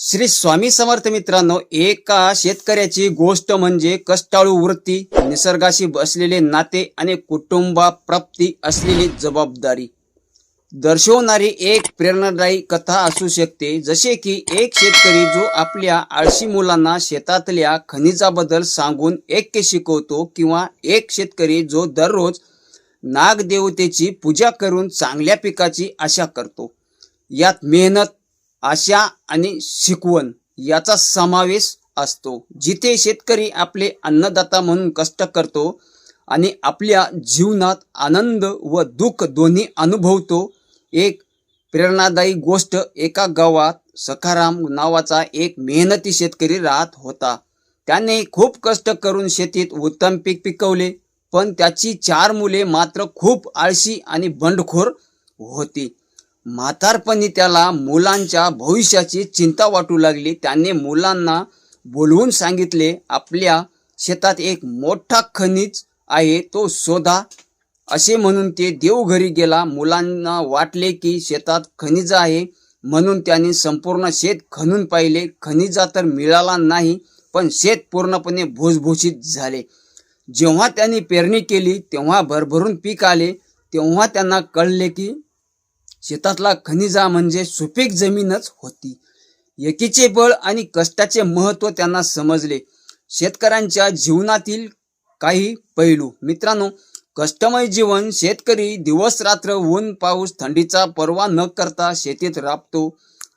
श्री स्वामी समर्थ मित्रांनो एका शेतकऱ्याची गोष्ट म्हणजे कष्टाळू वृत्ती निसर्गाशी बसलेले नाते आणि कुटुंबाप्राप्ती असलेली जबाबदारी. दर्शवणारी एक प्रेरणादायी कथा असू शकते जसे की एक शेतकरी जो आपल्या आळशी मुलांना शेतातल्या खनिजाबद्दल सांगून ऐक्य शिकवतो किंवा एक शेतकरी जो दररोज नागदेवतेची पूजा करून चांगल्या पिकाची आशा करतो. यात मेहनत आशा आणि शिकवण याचा समावेश असतो. जिथे शेतकरी आपले अन्नदाता म्हणून कष्ट करतो आणि आपल्या जीवनात आनंद व दुःख दोन्ही अनुभवतो एक प्रेरणादायी गोष्ट एका गावात सखाराम नावाचा एक मेहनती शेतकरी राहत होता. त्याने खूप कष्ट करून शेतीत उत्तम पीक पिकवले पण त्याची चार मुले मात्र खूप आळशी आणि बंडखोर होती. म्हातारपणी त्याला मुलांच्या भविष्याची चिंता वाटू लागली. त्याने मुलांना बोलवून सांगितले आपल्या शेतात एक मोठा खनिज आहे तो शोधा. असे म्हणून ते देवघरी गेला. मुलांना वाटले की शेतात खनिज आहे म्हणून त्यांनी संपूर्ण शेत खणून पाहिले. खनिजा तर मिळाला नाही पण शेत पूर्णपणे भुसभुशीत झाले. जेव्हा त्यांनी पेरणी केली तेव्हा भरभरून पीक आले. तेव्हा त्यांना कळले की शेतातला खनिजा म्हणजे सुपीक जमीनच होती. एकीचे बळ आणि कष्टाचे महत्त्व त्यांना समजले. शेतकऱ्यांच्या जीवनातील काही पैलू. मित्रांनो कष्टमय जीवन शेतकरी दिवस रात्र ऊन पाऊस थंडीचा पर्वा न करता शेतीत राबतो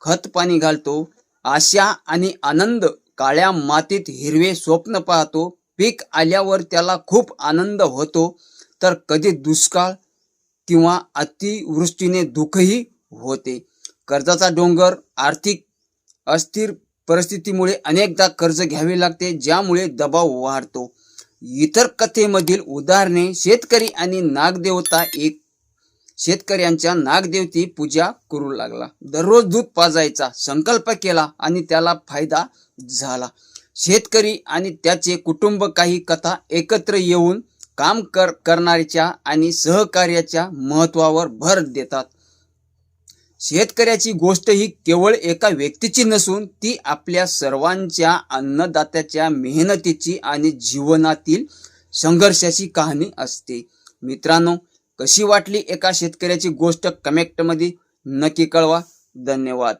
खत पाणी घालतो आशा आणि आनंद काळ्या मातीत हिरवे स्वप्न पाहतो पीक आल्यावर त्याला खूप आनंद होतो. तर कधी दुष्काळ किंवा अतिवृष्टीने दुःखही होते. कर्जाचा डोंगर आर्थिक अस्थिर परिस्थितीमुळे अनेकदा कर्ज घ्यावे लागते ज्यामुळे दबाव वाढतो. इतर कथेमधील उदाहरणे शेतकरी आणि नागदेवता एक शेतकऱ्यांच्या नागदेवती पूजा करू लागला. दररोज दूध पाजायचा संकल्प केला आणि त्याला फायदा झाला. शेतकरी आणि त्याचे कुटुंब काही कथा एकत्र येऊन काम कर करणाऱ्याच्या आणि सहकार्याच्या महत्वावर भर देतात. शेतकऱ्याची गोष्ट ही केवळ एका व्यक्तीची नसून ती आपल्या सर्वांच्या अन्नदात्याच्या मेहनतीची आणि जीवनातील संघर्षाची कहाणी असते. मित्रांनो कशी वाटली एका शेतकऱ्याची गोष्ट? कमेंटमध्ये नक्की कळवा. धन्यवाद.